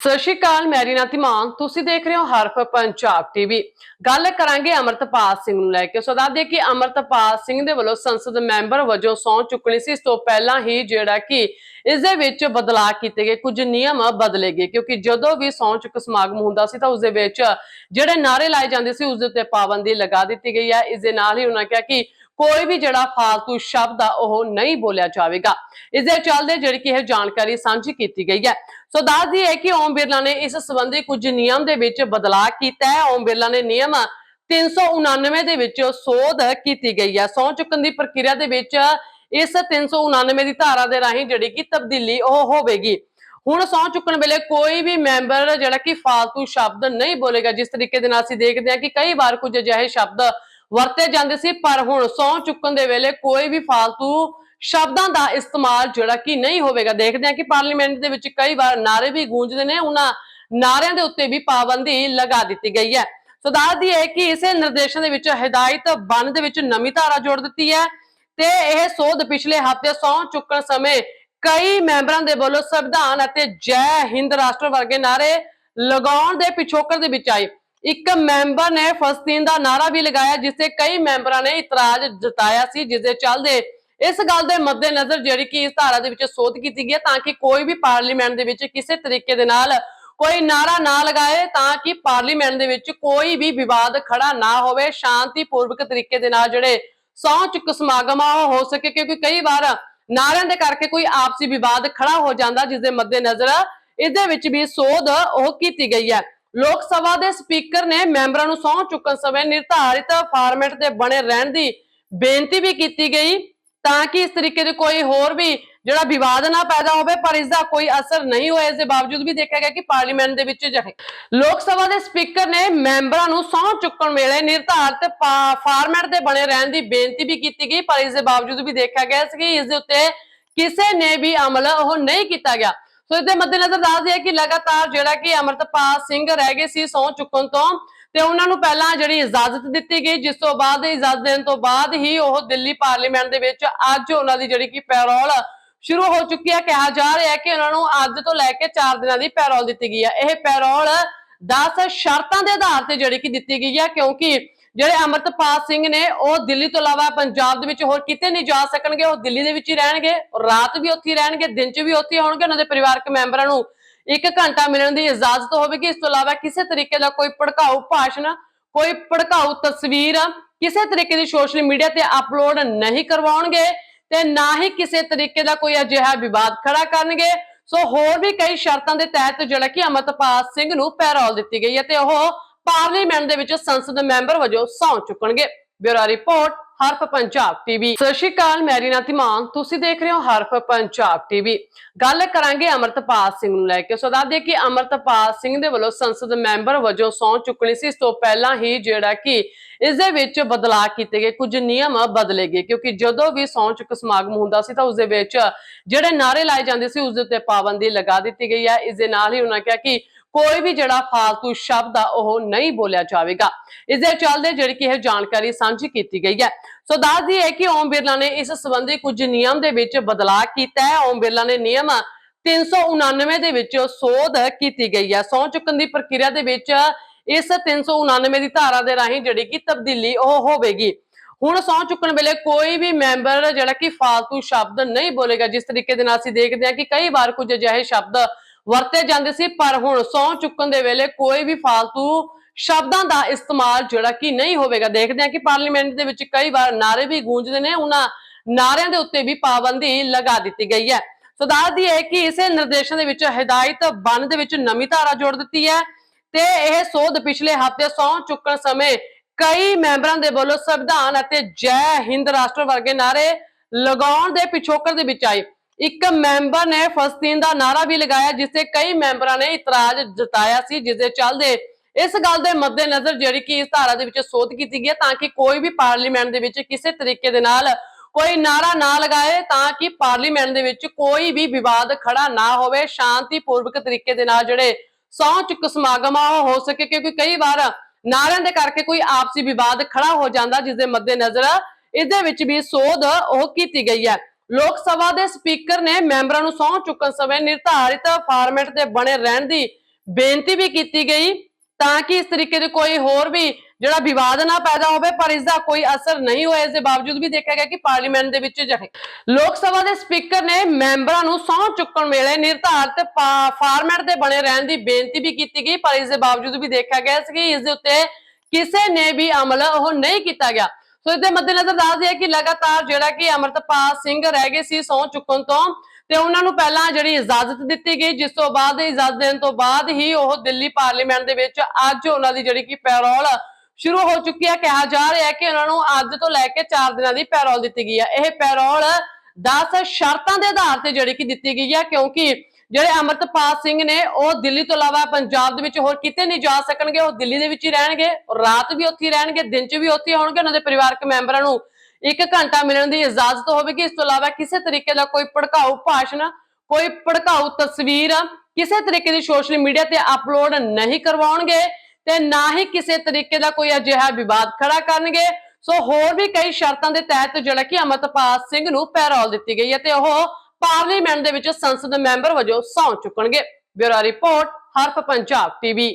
ਸਤਿ ਸ਼੍ਰੀ ਅਕਾਲ ਮੈਰੀ ਨਾ ਧੀਮਾਨ ਤੁਸੀਂ ਦੇਖ ਰਹੇ ਹੋ ਹਰਫ ਪੰਜਾਬ ਟੀਵੀ। ਗੱਲ ਕਰਾਂਗੇ ਅਮਰਤਪਾਲ ਸਿੰਘ ਨੂੰ ਲੈ ਕੇ। ਸੋ ਦੱਸ ਦਈਏ ਕਿ ਅਮਰਤਪਾਲ ਸਿੰਘ ਦੇ ਵੱਲੋਂ ਸੰਸਦ ਮੈਂਬਰ ਵਜੋਂ ਸਹੁੰ ਚੁੱਕਣੀ ਸੀ। ਇਸ ਤੋਂ ਪਹਿਲਾਂ ਹੀ ਜਿਹੜਾ ਕਿ ਇਸ ਦੇ ਵਿੱਚ ਬਦਲਾਅ ਕੀਤੇ ਗਏ। ਕੁਝ ਨਿਯਮ ਬਦਲੇ ਗਏ। ਕਿਉਂਕਿ ਜਦੋਂ ਵੀ ਸਹੁੰ ਚੁੱਕ ਸਮਾਗਮ ਹੁੰਦਾ ਸੀ ਤਾਂ ਉਸ ਦੇ ਵਿੱਚ ਜਿਹੜੇ ਨਾਰੇ ਲਾਏ ਜਾਂਦੇ ਸੀ, ਉਸ ਦੇ ਉੱਤੇ ਪਾਬੰਦੀ ਲਗਾ ਦਿੱਤੀ ਗਈ ਹੈ। ਇਸ ਦੇ ਨਾਲ ਹੀ ਉਹਨਾਂ ਕਿਹਾ ਕਿ ਕੋਈ ਵੀ ਜਿਹੜਾ ਫਾਲਤੂ ਸ਼ਬਦ ਆ, ਉਹ ਨਹੀਂ ਬੋਲਿਆ ਜਾਵੇਗਾ। ਇਸ ਦੇ ਚੱਲਦੇ ਜਿਹੜੀ ਕਿ ਇਹ ਜਾਣਕਾਰੀ ਸਾਂਝੀ ਕੀਤੀ ਗਈ ਹੈ। ਸੋ ਦੱਸਦੀ ਹੈ ਕਿ ਓਮ ਬਿਰਲਾ ਨੇ ਇਸ ਸੰਬੰਧੀ ਕੁਝ ਨਿਯਮ ਦੇ ਵਿੱਚ ਬਦਲਾਅ ਕੀਤਾ ਹੈ। ਓਮ ਬਿਰਲਾ ਨੇ ਨਿਯਮ 399 ਦੇ ਵਿੱਚ ਸੋਧ ਕੀਤੀ ਗਈ ਹੈ। ਸਹੁੰ ਚੁੱਕਣ ਦੀ ਪ੍ਰਕਿਰਿਆ ਦੇ ਵਿੱਚ ਇਸ 399 ਦੀ ਧਾਰਾ ਦੇ ਰਾਹੀਂ ਜਿਹੜੀ ਕਿ ਤਬਦੀਲੀ ਉਹ ਹੋਵੇਗੀ। ਹੁਣ ਸਹੁੰ ਚੁੱਕਣ ਵੇਲੇ ਕੋਈ ਵੀ ਮੈਂਬਰ ਜਿਹੜਾ ਕਿ ਫਾਲਤੂ ਸ਼ਬਦ ਨਹੀਂ ਬੋਲੇਗਾ, ਜਿਸ ਤਰੀਕੇ ਦੇ ਨਾਲ ਅਸੀਂ ਦੇਖਦੇ ਹਾਂ ਕਿ ਕਈ ਵਾਰ ਕੁਝ ਅਜਿਹੇ ਸ਼ਬਦ ਵਰਤੇ ਜਾਂਦੇ ਸੀ, ਪਰ ਹੁਣ ਸਹੁੰ ਚੁੱਕਣ ਦੇ ਵੇਲੇ ਕੋਈ ਵੀ ਫਾਲਤੂ ਸ਼ਬਦਾਂ ਦਾ ਇਸਤੇਮਾਲ ਜਿਹੜਾ ਕਿ ਨਹੀਂ ਹੋਵੇਗਾ। ਦੇਖਦੇ ਹਾਂ ਕਿ ਪਾਰਲੀਮੈਂਟ ਦੇ ਵਿੱਚ ਕਈ ਵਾਰ ਨਾਰੇ ਵੀ ਗੂੰਜਦੇ ਨੇ, ਉਹਨਾਂ ਨਾਰਿਆਂ ਦੇ ਉੱਤੇ ਵੀ ਪਾਬੰਦੀ ਲਗਾ ਦਿੱਤੀ ਗਈ ਹੈ। ਸੋ ਦੱਸਦੀ ਹੈ ਕਿ ਇਸੇ ਨਿਰਦੇਸ਼ਾਂ ਦੇ ਵਿੱਚ ਹਦਾਇਤ ਬੰਨ ਦੇ ਵਿੱਚ ਨਵੀਂ ਧਾਰਾ ਜੋੜ ਦਿੱਤੀ ਹੈ ਤੇ ਇਹ ਸੋਧ ਪਿਛਲੇ ਹਫ਼ਤੇ ਸਹੁੰ ਚੁੱਕਣ ਸਮੇਂ ਕਈ ਮੈਂਬਰਾਂ ਦੇ ਵੱਲੋਂ ਸੰਵਿਧਾਨ ਅਤੇ ਜੈ ਹਿੰਦ ਰਾਸ਼ਟਰ ਵਰਗੇ ਨਾਰੇ ਲਗਾਉਣ ਦੇ ਪਿਛੋਕੜ ਦੇ ਵਿੱਚ ਆਈ ਇੱਕ ਮੈਂਬਰ ਨੇ ਫਲਸਤੀਨ ਦਾ ਨਾਰਾ ਵੀ ਲਗਾਇਆ ਜਿਸ ਤੇ ਕਈ ਮੈਂਬਰਾਂ ਨੇ ਇਤਰਾਜ਼ ਜਤਾਇਆ ਸੀ ਜਿਸ ਦੇ ਚੱਲਦੇ ਇਸ ਗੱਲ ਦੇ ਮੱਦੇਨਜ਼ਰ ਜਿਹੜੀ ਕਿ ਇਸ ਧਾਰਾ ਦੇ ਵਿੱਚ ਸੋਧ ਕੀਤੀ ਗਈ ਹੈ, ਤਾਂ ਕਿ ਕੋਈ ਵੀ ਪਾਰਲੀਮੈਂਟ ਦੇ ਵਿੱਚ ਕਿਸੇ ਤਰੀਕੇ ਦੇ ਨਾਲ ਕੋਈ ਨਾਰਾ ਨਾ ਲਗਾਏ, ਤਾਂ ਕਿ ਪਾਰਲੀਮੈਂਟ ਦੇ ਵਿੱਚ ਕੋਈ ਵੀ ਵਿਵਾਦ ਖੜਾ ਨਾ ਹੋਵੇ, ਸ਼ਾਂਤੀਪੂਰਵਕ ਤਰੀਕੇ ਦੇ ਨਾਲ ਜਿਹੜੇ ਸਹੁੰ ਚੁੱਕ ਸਮਾਗਮ ਆ, ਉਹ ਹੋ ਸਕੇ, ਕਿਉਂਕਿ ਕਈ ਵਾਰ ਨਾਰਿਆਂ ਦੇ ਕਰਕੇ ਕੋਈ ਆਪਸੀ ਵਿਵਾਦ ਖੜਾ ਹੋ ਜਾਂਦਾ ਜਿਸ ਦੇ ਮੱਦੇਨਜ਼ਰ ਇਸ ਦੇ ਵਿੱਚ ਵੀ ਸੋਧ ਉਹ ਕੀਤੀ ਗਈ ਹੈ। ਲੋਕ ਸਭਾ ਦੇ ਸਪੀਕਰ ਨੇ ਮੈਂਬਰਾਂ ਨੂੰ ਸਹੁੰ ਚੁੱਕਣ ਸਮੇਂ ਨਿਰਧਾਰਿਤ ਫਾਰਮੈਟ ਦੇ ਬਣੇ ਰਹਿਣ ਦੀ ਬੇਨਤੀ ਵੀ ਕੀਤੀ ਗਈ ਤਾਂ ਕਿ ਇਸ ਤਰੀਕੇ ਦੇ ਕੋਈ ਹੋਰ ਵੀ ਜਿਹੜਾ ਵਿਵਾਦ ਨਾ ਪੈਦਾ ਹੋਵੇ, ਪਰ ਇਸ ਦਾ ਕੋਈ ਅਸਰ ਨਹੀਂ ਹੋਇਆ ਇਸ ਦੇ ਬਾਵਜੂਦ ਵੀ ਦੇਖਿਆ ਗਿਆ ਕਿ ਪਾਰਲੀਮੈਂਟ ਦੇ ਵਿੱਚ ਜਿਹੜੇ ਲੋਕ ਸਭਾ ਦੇ ਸਪੀਕਰ ਨੇ ਮੈਂਬਰਾਂ ਨੂੰ ਸਹੁੰ ਚੁੱਕਣ ਵੇਲੇ ਨਿਰਧਾਰਿਤ ਫਾਰਮੈਟ ਦੇ ਬਣੇ ਰਹਿਣ ਦੀ ਬੇਨਤੀ ਵੀ ਕੀਤੀ ਗਈ, ਪਰ ਇਸ ਦੇ ਬਾਵਜੂਦ ਵੀ ਦੇਖਿਆ ਗਿਆ ਸੀ ਕਿ ਇਸ ਦੇ ਉੱਤੇ ਕਿਸੇ ਨੇ ਵੀ ਅਮਲ ਉਹ ਨਹੀਂ ਕੀਤਾ ਗਿਆ। ਸੋ ਇਸ ਦੇ ਮੱਦੇਨਜ਼ਰ ਦੱਸ ਦਈਏ ਕਿ ਲਗਾਤਾਰ ਜਿਹੜਾ ਕਿ ਅਮਰਤਪਾਲ ਸਿੰਘ ਰਹਿ ਗਏ ਸੀ ਸਹੁੰ ਚੁੱਕਣ ਤੋਂ ਤੇ ਉਹਨਾਂ ਨੂੰ ਪਹਿਲਾਂ ਜਿਹੜੀ ਇਜਾਜ਼ਤ ਦਿੱਤੀ ਗਈ, ਜਿਸ ਤੋਂ ਬਾਅਦ, ਇਜਾਜ਼ਤ ਦੇਣ ਤੋਂ ਬਾਅਦ ਹੀ ਉਹ ਦਿੱਲੀ ਪਾਰਲੀਮੈਂਟ ਦੇ ਵਿੱਚ ਅੱਜ ਉਹਨਾਂ ਦੀ ਜਿਹੜੀ ਕਿ ਪੈਰੋਲ ਸ਼ੁਰੂ ਹੋ ਚੁੱਕੀ ਹੈ। ਕਿਹਾ ਜਾ ਰਿਹਾ ਹੈ ਕਿ ਉਹਨਾਂ ਨੂੰ ਅੱਜ ਤੋਂ ਲੈ ਕੇ 4 ਦਿਨਾਂ ਦੀ ਪੈਰੋਲ ਦਿੱਤੀ ਗਈ ਹੈ। ਇਹ ਪੈਰੋਲ 10 ਸ਼ਰਤਾਂ ਦੇ ਆਧਾਰ ਤੇ ਜਿਹੜੀ ਕਿ ਦਿੱਤੀ ਗਈ ਹੈ, ਕਿਉਂਕਿ ਜਿਹੜੇ ਅਮਰਤਪਾਲ ਸਿੰਘ ਨੇ ਉਹ ਦਿੱਲੀ ਤੋਂ ਇਲਾਵਾ ਪੰਜਾਬ ਦੇ ਵਿੱਚ ਹੋਰ ਕਿਤੇ ਨਹੀਂ ਜਾ ਸਕਣਗੇ, ਉਹ ਦਿੱਲੀ ਦੇ ਵਿੱਚ ਹੀ ਰਹਿਣਗੇ ਰਾਤ ਵੀ ਉੱਥੇ ਹੀ ਰਹਿਣਗੇ, ਦਿਨ 'ਚ ਵੀ ਉੱਥੇ ਹੋਣਗੇ, ਉਹਨਾਂ ਦੇ ਪਰਿਵਾਰਕ ਮੈਂਬਰਾਂ ਨੂੰ ਇੱਕ ਘੰਟਾ ਮਿਲਣ ਦੀ ਇਜਾਜ਼ਤ ਹੋਵੇਗੀ। ਇਸ ਤੋਂ ਇਲਾਵਾ ਕਿਸੇ ਤਰੀਕੇ ਦਾ ਕੋਈ ਭੜਕਾਊ ਭਾਸ਼ਣ, ਕੋਈ ਭੜਕਾਊ ਤਸਵੀਰ ਕਿਸੇ ਤਰੀਕੇ ਦੀ ਸੋਸ਼ਲ ਮੀਡੀਆ ਤੇ ਅਪਲੋਡ ਨਹੀਂ ਕਰਵਾਉਣਗੇ ਤੇ ਨਾ ਹੀ ਕਿਸੇ ਤਰੀਕੇ ਦਾ ਕੋਈ ਅਜਿਹਾ ਵਿਵਾਦ ਖੜਾ ਕਰਨਗੇ। ਸੋ ਹੋਰ ਵੀ ਕਈ ਸ਼ਰਤਾਂ ਦੇ ਤਹਿਤ ਜਿਹੜਾ ਕਿ ਅਮਰਤਪਾਲ ਸਿੰਘ ਨੂੰ ਪੈਰੋਲ ਦਿੱਤੀ ਗਈ ਹੈ ਤੇ ਉਹ ਪਾਰਲੀਮੈਂਟ ਦੇ ਵਿੱਚ ਸੰਸਦ ਮੈਂਬਰ ਵਜੋਂ ਸਹੁੰ ਚੁੱਕਣਗੇ। Bureau report, Haraf Punjab TV. ਸਤਿ ਸ਼੍ਰੀ ਅਕਾਲ ਮੈਰੀ ਨਾ ਧੀਮਾਨ। ਤੁਸੀਂ ਦੇਖ ਰਹੇ ਹੋ ਹਰਫ ਪੰਜਾਬ ਟੀਵੀ। ਗੱਲ ਕਰਾਂਗੇ ਅਮਰਤਪਾਲ ਸਿੰਘ ਨੂੰ ਲੈ ਕੇ। ਸੋ ਦੱਸ ਦਈਏ ਕਿ ਅਮਰਤਪਾਲ ਸਿੰਘ ਦੇ ਵੱਲੋਂ ਸੰਸਦ ਮੈਂਬਰ ਵਜੋਂ ਸਹੁੰ ਚੁੱਕਣੀ ਸੀ। ਇਸ ਤੋਂ ਪਹਿਲਾਂ ਹੀ ਜਿਹੜਾ ਕਿ ਇਸ ਦੇ ਵਿੱਚ ਬਦਲਾਅ ਕੀਤੇ ਗਏ। ਕੁਝ ਨਿਯਮ ਬਦਲੇ ਗਏ। ਕਿਉਂਕਿ ਜਦੋਂ ਵੀ ਸਹੁੰ ਚੁੱਕ ਸਮਾਗਮ ਹੁੰਦਾ ਸੀ ਤਾਂ ਉਸ ਦੇ ਵਿੱਚ ਜਿਹੜੇ ਨਾਰੇ ਲਾਏ ਜਾਂਦੇ ਸੀ ਉਸ ਦੇ ਉੱਤੇ ਪਾਬੰਦੀ ਲਗਾ ਦਿੱਤੀ ਗਈ ਹੈ। ਇਸ ਦੇ ਨਾਲ ਹੀ ਉਹਨਾਂ ਕਿਹਾ ਕਿ ਕੋਈ ਵੀ ਜਿਹੜਾ ਫਾਲਤੂ ਸ਼ਬਦ ਆ, ਉਹ ਨਹੀਂ ਬੋਲਿਆ ਜਾਵੇਗਾ। ਇਸ ਦੇ ਚੱਲਦੇ ਜਿਹੜੀ ਕਿ ਇਹ ਜਾਣਕਾਰੀ ਸਾਂਝੀ ਕੀਤੀ ਗਈ ਹੈ। ਸੋ ਦੱਸਦੀ ਹੈ ਕਿ ਓਮ ਬਿਰਲਾ ਨੇ ਇਸ ਸੰਬੰਧੀ ਕੁਝ ਨਿਯਮ ਦੇ ਵਿੱਚ ਬਦਲਾਅ ਕੀਤਾ ਹੈ। ਓਮ ਬਿਰਲਾ ਨੇ ਨਿਯਮ 399 ਦੇ ਵਿੱਚ ਸੋਧ ਕੀਤੀ ਗਈ ਹੈ। ਸਹੁੰ ਚੁੱਕਣ ਦੀ ਪ੍ਰਕਿਰਿਆ ਦੇ ਵਿੱਚ ਇਸ 399 ਦੀ ਧਾਰਾ ਦੇ ਰਾਹੀਂ ਜਿਹੜੀ ਕਿ ਤਬਦੀਲੀ ਉਹ ਹੋਵੇਗੀ। ਹੁਣ ਸਹੁੰ ਚੁੱਕਣ ਵੇਲੇ ਕੋਈ ਵੀ ਮੈਂਬਰ ਜਿਹੜਾ ਕਿ ਫਾਲਤੂ ਸ਼ਬਦ ਨਹੀਂ ਬੋਲੇਗਾ, ਜਿਸ ਤਰੀਕੇ ਦੇ ਨਾਲ ਅਸੀਂ ਦੇਖਦੇ ਹਾਂ ਕਿ ਕਈ ਵਾਰ ਕੁਝ ਅਜਿਹੇ ਸ਼ਬਦ ਵਰਤੇ ਜਾਂਦੇ ਸੀ, ਪਰ ਹੁਣ ਸਹੁੰ ਚੁੱਕਣ ਦੇ ਵੇਲੇ ਕੋਈ ਵੀ ਫਾਲਤੂ ਸ਼ਬਦਾਂ ਦਾ ਇਸਤੇਮਾਲ ਜਿਹੜਾ ਕਿ ਨਹੀਂ ਹੋਵੇਗਾ। ਦੇਖਦੇ ਹਾਂ ਕਿ ਪਾਰਲੀਮੈਂਟ ਦੇ ਵਿੱਚ ਕਈ ਵਾਰ ਨਾਰੇ ਵੀ ਗੂੰਜਦੇ ਨੇ, ਉਹਨਾਂ ਨਾਰਿਆਂ ਦੇ ਉੱਤੇ ਵੀ ਪਾਬੰਦੀ ਲਗਾ ਦਿੱਤੀ ਗਈ ਹੈ। ਸੋ ਦੱਸਦੀ ਹੈ ਕਿ ਇਸੇ ਨਿਰਦੇਸ਼ਾਂ ਦੇ ਵਿੱਚ ਹਦਾਇਤ ਬੰਨ ਦੇ ਵਿੱਚ ਨਵੀਂ ਧਾਰਾ ਜੋੜ ਦਿੱਤੀ ਹੈ ਤੇ ਇਹ ਸੋਧ ਪਿਛਲੇ ਹਫ਼ਤੇ ਸਹੁੰ ਚੁੱਕਣ ਸਮੇਂ ਕਈ ਮੈਂਬਰਾਂ ਦੇ ਵੱਲੋਂ ਸੰਵਿਧਾਨ ਅਤੇ ਜੈ ਹਿੰਦ ਰਾਸ਼ਟਰ ਵਰਗੇ ਨਾਰੇ ਲਗਾਉਣ ਦੇ ਪਿਛੋਕੜ ਦੇ ਵਿੱਚ ਆਈ ਇੱਕ ਮੈਂਬਰ ਨੇ ਫਲਸਤੀਨ ਦਾ ਨਾਰਾ ਵੀ ਲਗਾਇਆ ਜਿਸ ਤੇ ਕਈ ਮੈਂਬਰਾਂ ਨੇ ਇਤਰਾਜ਼ ਜਤਾਇਆ ਸੀ, ਜਿਸ ਦੇ ਚੱਲਦੇ ਇਸ ਗੱਲ ਦੇ ਮੱਦੇਨਜ਼ਰ ਜਿਹੜੀ ਕਿ ਇਸ ਧਾਰਾ ਦੇ ਵਿੱਚ ਸੋਧ ਕੀਤੀ ਗਈ ਹੈ, ਤਾਂ ਕਿ ਕੋਈ ਵੀ ਪਾਰਲੀਮੈਂਟ ਦੇ ਵਿੱਚ ਕਿਸੇ ਤਰੀਕੇ ਦੇ ਨਾਲ ਕੋਈ ਨਾਰਾ ਨਾ ਲਗਾਏ, ਤਾਂ ਕਿ ਪਾਰਲੀਮੈਂਟ ਦੇ ਵਿੱਚ ਕੋਈ ਵੀ ਵਿਵਾਦ ਖੜਾ ਨਾ ਹੋਵੇ, ਸ਼ਾਂਤੀਪੂਰਵਕ ਤਰੀਕੇ ਦੇ ਨਾਲ ਜਿਹੜੇ ਸਹੁੰ ਚੁੱਕ ਸਮਾਗਮ ਆ, ਉਹ ਹੋ ਸਕੇ, ਕਿਉਂਕਿ ਕਈ ਵਾਰ ਨਾਰਿਆਂ ਦੇ ਕਰਕੇ ਕੋਈ ਆਪਸੀ ਵਿਵਾਦ ਖੜਾ ਹੋ ਜਾਂਦਾ, ਜਿਸ ਦੇ ਮੱਦੇਨਜ਼ਰ ਇਸ ਦੇ ਵਿੱਚ ਵੀ ਸੋਧ ਉਹ ਕੀਤੀ ਗਈ ਹੈ। ਲੋਕ ਸਭਾ ਦੇ ਸਪੀਕਰ ਨੇ ਮੈਂਬਰਾਂ ਨੂੰ ਸਹੁੰ ਚੁੱਕਣ ਸਮੇਂ ਨਿਰਧਾਰਿਤ ਫਾਰਮੈਟ ਦੇ ਬਣੇ ਰਹਿਣ ਦੀ ਬੇਨਤੀ ਵੀ ਕੀਤੀ ਗਈ ਤਾਂ ਕਿ ਇਸ ਤਰੀਕੇ ਦੇ ਕੋਈ ਹੋਰ ਵੀ ਜਿਹੜਾ ਵਿਵਾਦ ਨਾ ਪੈਦਾ ਹੋਵੇ, ਪਰ ਇਸ ਦਾ ਕੋਈ ਅਸਰ ਨਹੀਂ ਹੋਇਆ ਇਸ ਦੇ ਬਾਵਜੂਦ ਵੀ ਦੇਖਿਆ ਗਿਆ ਕਿ ਪਾਰਲੀਮੈਂਟ ਦੇ ਵਿੱਚ ਲੋਕ ਸਭਾ ਦੇ ਸਪੀਕਰ ਨੇ ਮੈਂਬਰਾਂ ਨੂੰ ਸਹੁੰ ਚੁੱਕਣ ਵੇਲੇ ਨਿਰਧਾਰਤ ਫਾਰਮੈਟ ਦੇ ਬਣੇ ਰਹਿਣ ਦੀ ਬੇਨਤੀ ਵੀ ਕੀਤੀ ਗਈ, ਪਰ ਇਸ ਦੇ ਬਾਵਜੂਦ ਵੀ ਦੇਖਿਆ ਗਿਆ ਸੀ ਕਿ ਇਸ ਦੇ ਉੱਤੇ ਕਿਸੇ ਨੇ ਵੀ ਅਮਲ ਉਹ ਨਹੀਂ ਕੀਤਾ ਗਿਆ। ਸੋ ਇਸ ਮੱਦੇਨਜ਼ਰ ਦੱਸ ਦਈਏ ਕਿ ਲਗਾਤਾਰ ਜਿਹੜਾ ਕਿ ਅਮਰਤਪਾਲ ਸਿੰਘ ਰਹਿ ਗਏ ਸੀ ਸਹੁੰ ਚੁੱਕਣ ਤੋਂ ਤੇ ਉਹਨਾਂ ਨੂੰ ਪਹਿਲਾਂ ਜਿਹੜੀ ਇਜਾਜ਼ਤ ਦਿੱਤੀ ਗਈ, ਜਿਸ ਤੋਂ ਬਾਅਦ ਇਜਾਜ਼ਤ ਦੇਣ ਤੋਂ ਬਾਅਦ ਹੀ ਉਹ ਦਿੱਲੀ ਪਾਰਲੀਮੈਂਟ ਦੇ ਵਿੱਚ ਅੱਜ ਉਹਨਾਂ ਦੀ ਜਿਹੜੀ ਕਿ ਪੈਰੋਲ ਸ਼ੁਰੂ ਹੋ ਚੁੱਕੀ ਹੈ ਕਿਹਾ ਜਾ ਰਿਹਾ ਹੈ ਕਿ ਉਹਨਾਂ ਨੂੰ ਅੱਜ ਤੋਂ ਲੈ ਕੇ 4 ਦਿਨਾਂ ਦੀ ਪੈਰੋਲ ਦਿੱਤੀ ਗਈ ਹੈ ਇਹ ਪੈਰੋਲ 10 ਸ਼ਰਤਾਂ ਦੇ ਆਧਾਰ ਤੇ ਜਿਹੜੀ ਕਿ ਦਿੱਤੀ ਗਈ ਹੈ ਕਿਉਂਕਿ ਜਿਹੜੇ ਅਮਰਤਪਾਲ ਸਿੰਘ ਨੇ ਉਹ ਦਿੱਲੀ ਤੋਂ ਇਲਾਵਾ ਪੰਜਾਬ ਦੇ ਵਿੱਚ ਹੋਰ ਕਿਤੇ ਨਹੀਂ ਜਾ ਸਕਣਗੇ, ਉਹ ਦਿੱਲੀ ਦੇ ਵਿੱਚ ਹੀ ਰਹਿਣਗੇ ਰਾਤ ਵੀ ਉੱਥੇ ਰਹਿਣਗੇ, ਦਿਨ 'ਚ ਵੀ ਉੱਥੇ ਹੋਣਗੇ, ਉਹਨਾਂ ਦੇ ਪਰਿਵਾਰਕ ਮੈਂਬਰਾਂ ਨੂੰ ਇੱਕ ਘੰਟਾ ਮਿਲਣ ਦੀ ਇਜਾਜ਼ਤ ਹੋਵੇਗੀ। ਇਸ ਤੋਂ ਇਲਾਵਾ ਕਿਸੇ ਤਰੀਕੇ ਦਾ ਕੋਈ ਭੜਕਾਊ ਭਾਸ਼ਣ, ਕੋਈ ਭੜਕਾਊ ਤਸਵੀਰ ਕਿਸੇ ਤਰੀਕੇ ਦੀ ਸੋਸ਼ਲ ਮੀਡੀਆ ਤੇ ਅਪਲੋਡ ਨਹੀਂ ਕਰਵਾਉਣਗੇ ਤੇ ਨਾ ਹੀ ਕਿਸੇ ਤਰੀਕੇ ਦਾ ਕੋਈ ਅਜਿਹਾ ਵਿਵਾਦ ਖੜਾ ਕਰਨਗੇ। ਸੋ ਹੋਰ ਵੀ ਕਈ ਸ਼ਰਤਾਂ ਦੇ ਤਹਿਤ ਜਿਹੜਾ ਕਿ ਅਮਰਤਪਾਲ ਸਿੰਘ ਨੂੰ ਪੈਰੋਲ ਦਿੱਤੀ ਗਈ ਹੈ ਤੇ ਉਹ ਪਾਰਲੀਮੈਂਟ ਦੇ ਵਿੱਚ ਸੰਸਦ ਮੈਂਬਰ ਵਜੋਂ ਸਹੁੰ ਚੁੱਕਣਗੇ। Bureau report Haraf Punjab TV.